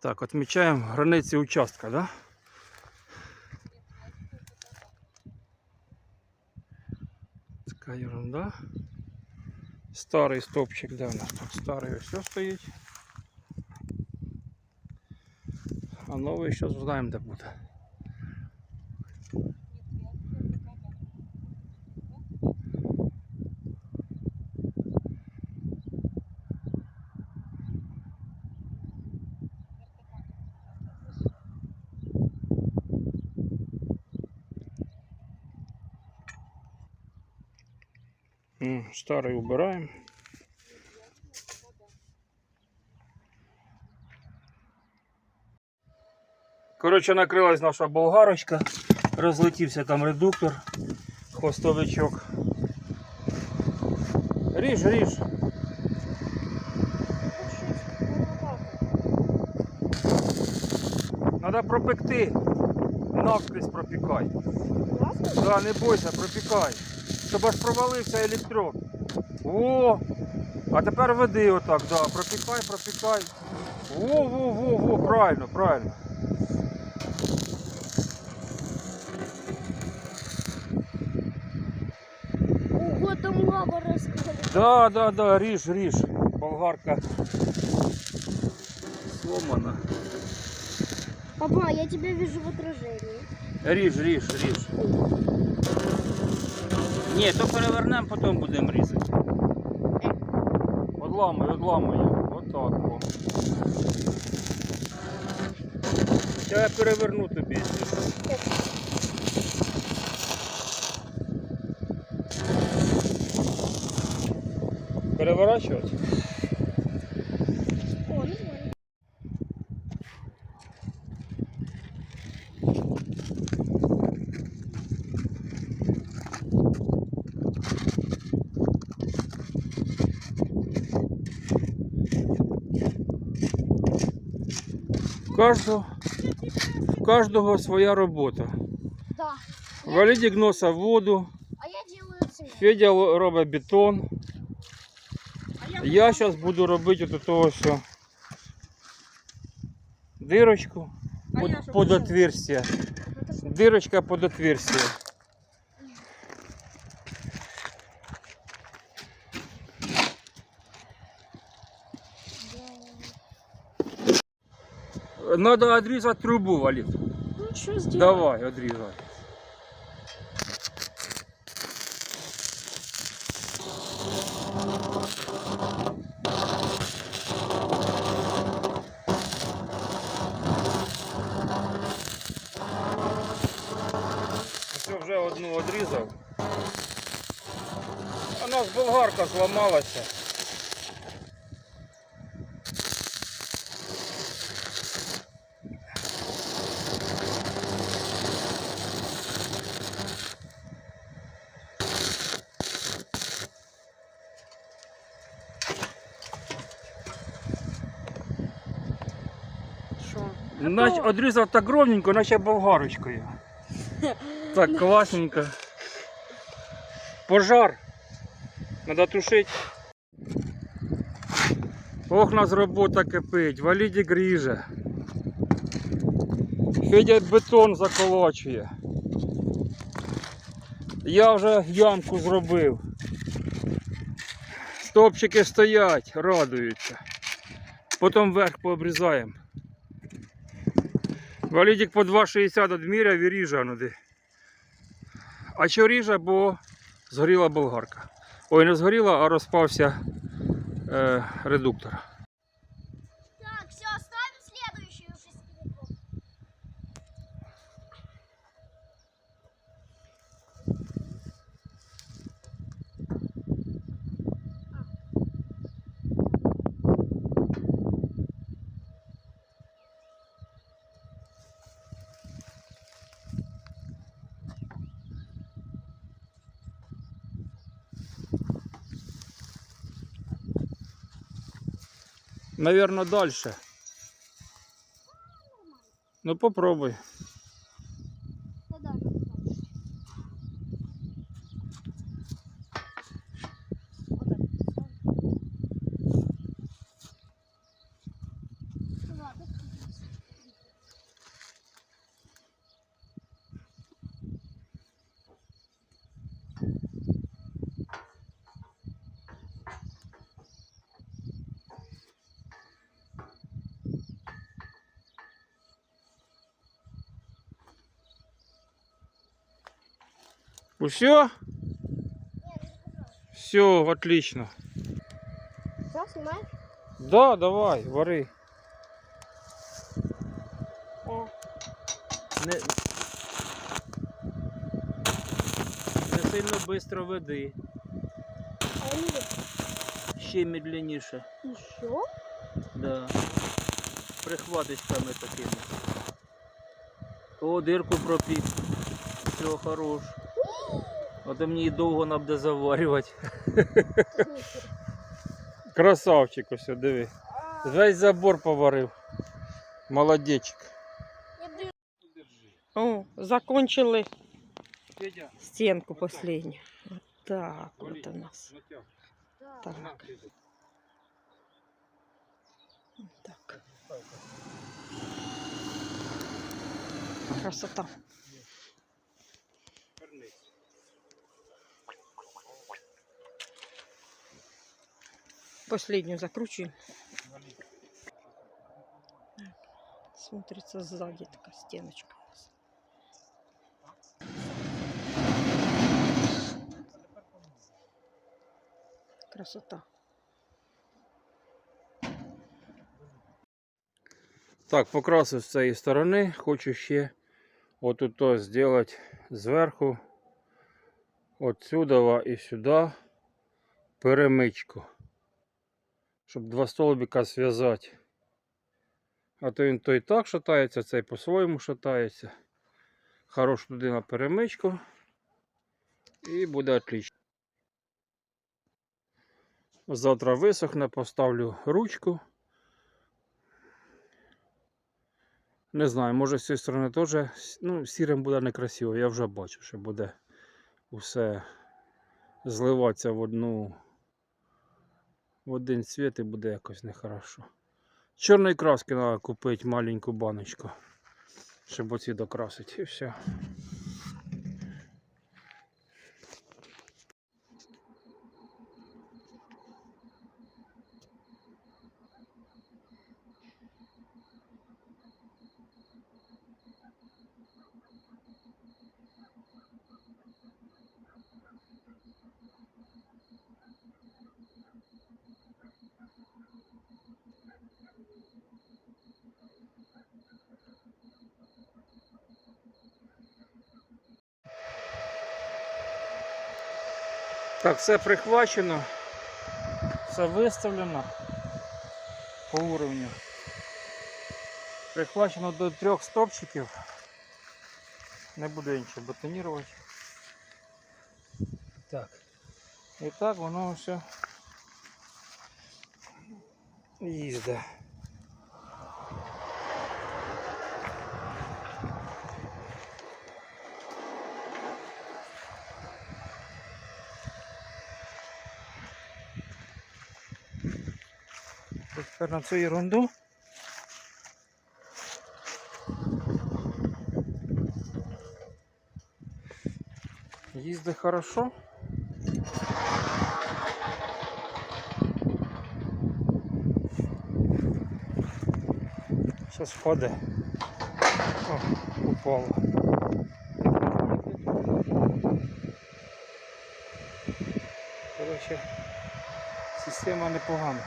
Так, отмечаем границі участка, да? Така ерунда. Старий стопчик, де у нас тут старий ось стоїть. А новий зараз знаємо, де буде. М, Старий убираємо. Коротше, накрилась наша болгарочка, розлетівся там редуктор, хвостовичок. Ріж, ріж. Треба пропекти. Навскрізь пропікай. Да, не бойся, пропікай. Щоб аж провалився електрод. О! А тепер веди отак, да. Пропікай, пропікай. Во, во, во, во, правильно, правильно. Ого, там лава раскалывается. Да, да, да, ріж, ріж. Болгарка сломана. Папа, я тебя вижу в отражении. Ріж, ріж, ріж. Ні, то перевернемо, потім будемо різати. Одламуй, відламую. Отак. О. Я переверну тобі. Переворачувати? В кожного, каждого своя робота. Да. Валідік носа воду, А я делаю. Федя робить бетон. А Я зараз буду робити от того, що дирочку А под, под отверстие. Дирочка под отверстие. Надо отрезать трубу, Валид. Ну что сделать? Давай, отрезай. Все, вже одну одрізав. А у нас болгарка зламалася. Нач... Одрізав так ровненько, наче болгарочкою. Так, класненько. Пожар. Надо тушити. Ох, нас робота кипить. Валіді гріже. Федя бетон заколочує. Я вже ямку зробив. Стопчики стоять, радуються. Потім верх пообрізаємо. Валідік по 2,60 відміряв і ріже ну. А що ріже, бо згоріла болгарка. Ой, не згоріла, а розпався е, редуктор. Так, все, ставим следующую шестиметровку. Наверно, дальше. Ну попробуй. Все? Все, отлично. Все, снимаешь? Да, давай, вари. О, Не, не сильно швидко веди. а они Ще медленніше. еще? Да. Прихваточками такими. О, дирку пропік. Все, хорош. А то мені довго нам буде заварювати. Красавчик ось, диви. Весь забор поварив. Молодечик. О, закончили стенку последнюю. Вот так вот у нас. Так. Так. Красота. Последнюю закручиваем. Смотрится сзади такая стеночка у нас. Красота. Так, покрасив з цієї сторони. Хочу ще отут то зробити зверху, отсюда і сюди перемичку. Щоб два столбика зв'язати. А то він то і так шатається, цей по-своєму шатається. Хорош туди на перемичку. І буде отлично. Завтра висохне, поставлю ручку. Не знаю, може з цієї сторони теж ну, сірим буде некрасиво. Я вже бачу, що буде усе зливатися в одну в один цвіт і буде якось нехорошо. Чорної краски треба купити маленьку баночку, щоб оці докрасити і все. Так, все прихвачено, все виставлено по уровню. Прихвачено до трьох стопчиків. Не буду я нічого бетонувати. Так. І так воно все їздить. Тепер на цю ерунду. Їздить хорошо. Сейчас впаде. О, упало. Короче, система непогана.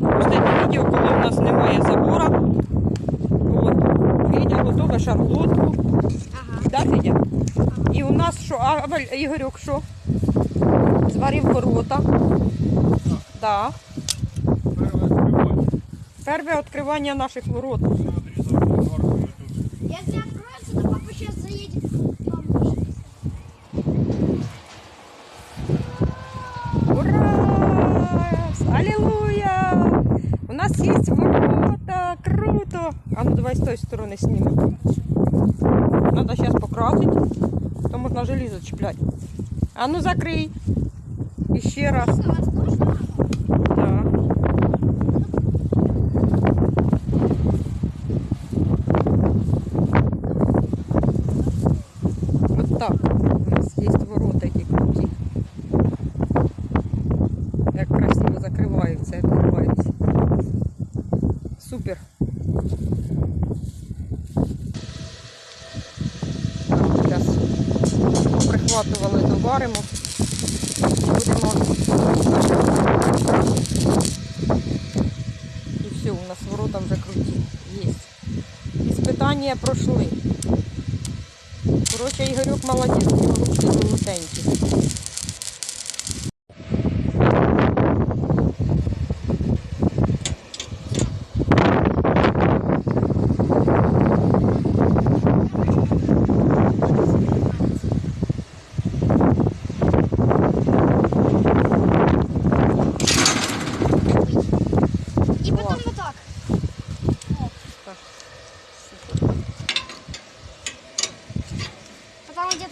Останнє відео, коли у нас немає забора. От. Федя готове шарлотку. Ага. Да, Федя? І у нас що? А Ігорьок що? Зварив ворота. Да. Перше відкривання наших ворот. давай с той стороны снимем. Надо сейчас покрасить. То можно железо чіплять. А ну закрий. Еще раз. Возможно, Да. Вот так. У нас есть ворота эти круті. Як красиво закриваються, відкриваються. Супер. Понахватували, доваримо. Будемо. І все, у нас ворота вже круті. Є. Іспитання пройшли. Коротше, Ігорюк молодець, нього ручки золотенькі.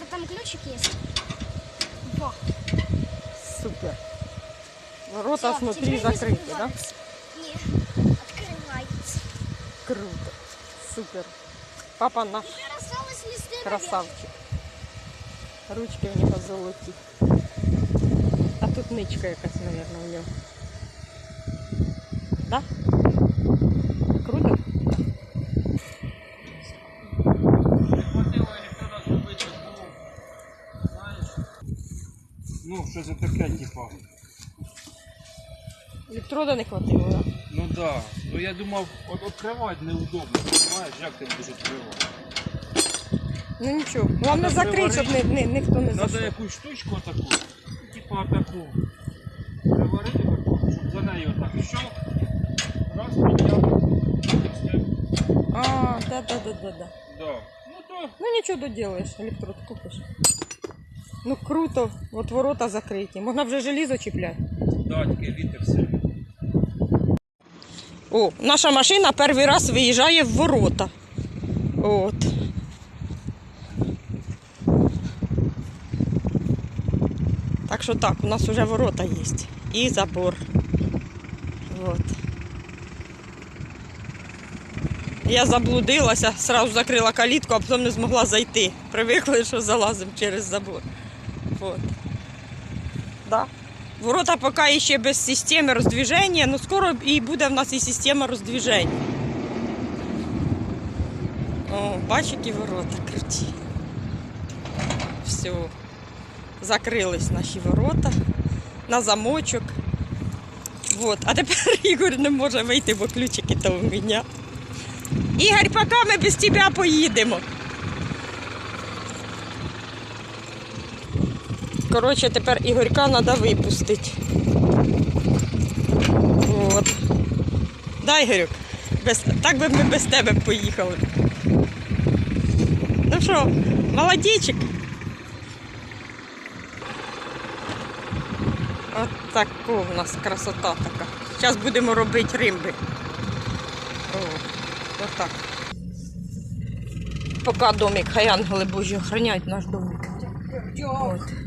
Потом где-то там ключик есть. Во. Супер. Ворота Всё, внутрі теперь не закриті, так? Да? закрывается. Не, открывается. Круто. Супер. Папа наш Уже осталось листы наверх. красавчик. Ручки у нього золоті. А тут ничка якась, мабуть, у нього. Да? Ну, що таке, типа. Електрода не хватило, да? Ну да. Ну я думав, от відкривати неудобно, знаєш, як ти будеш відкривати. Ну нічого. Головне закрити, щоб не, не, ніхто не Треба якусь штучку отаку, типа отаку. Приварити таку, щоб за нею отак щелк. Раз підняв. А, да, да, да, да, да. Да. Ну то Ну нічого доділаєш, електрод купиш. Ну круто, от ворота закриті. Можна вже желізо чіпляти. да, таке вітер сильний. О, наша машина перший раз виїжджає в ворота. От. Так що так, у нас вже ворота є. І забор. От. Я заблудилася, сразу закрила калітку, а потім не змогла зайти. Привикли, що залазимо через забор. От. Да. Ворота поки ще без системи роздвіження, але скоро і буде в нас і система роздвіження. О, бач, ворота круті. Все. Закрились наші ворота на замочок. Вот. А тепер Ігор не може вийти, бо ключики то у мене. Ігор, поки ми без тебе поїдемо. Коротше, тепер Ігорька треба випустити. От. Да, Ігорюк? Без... Так би ми без тебе поїхали. Ну що, молодічик? От тако в нас красота така. Зараз будемо робити римби. О, отак. Поки домик, хай ангели Божі охороняють наш домик. От.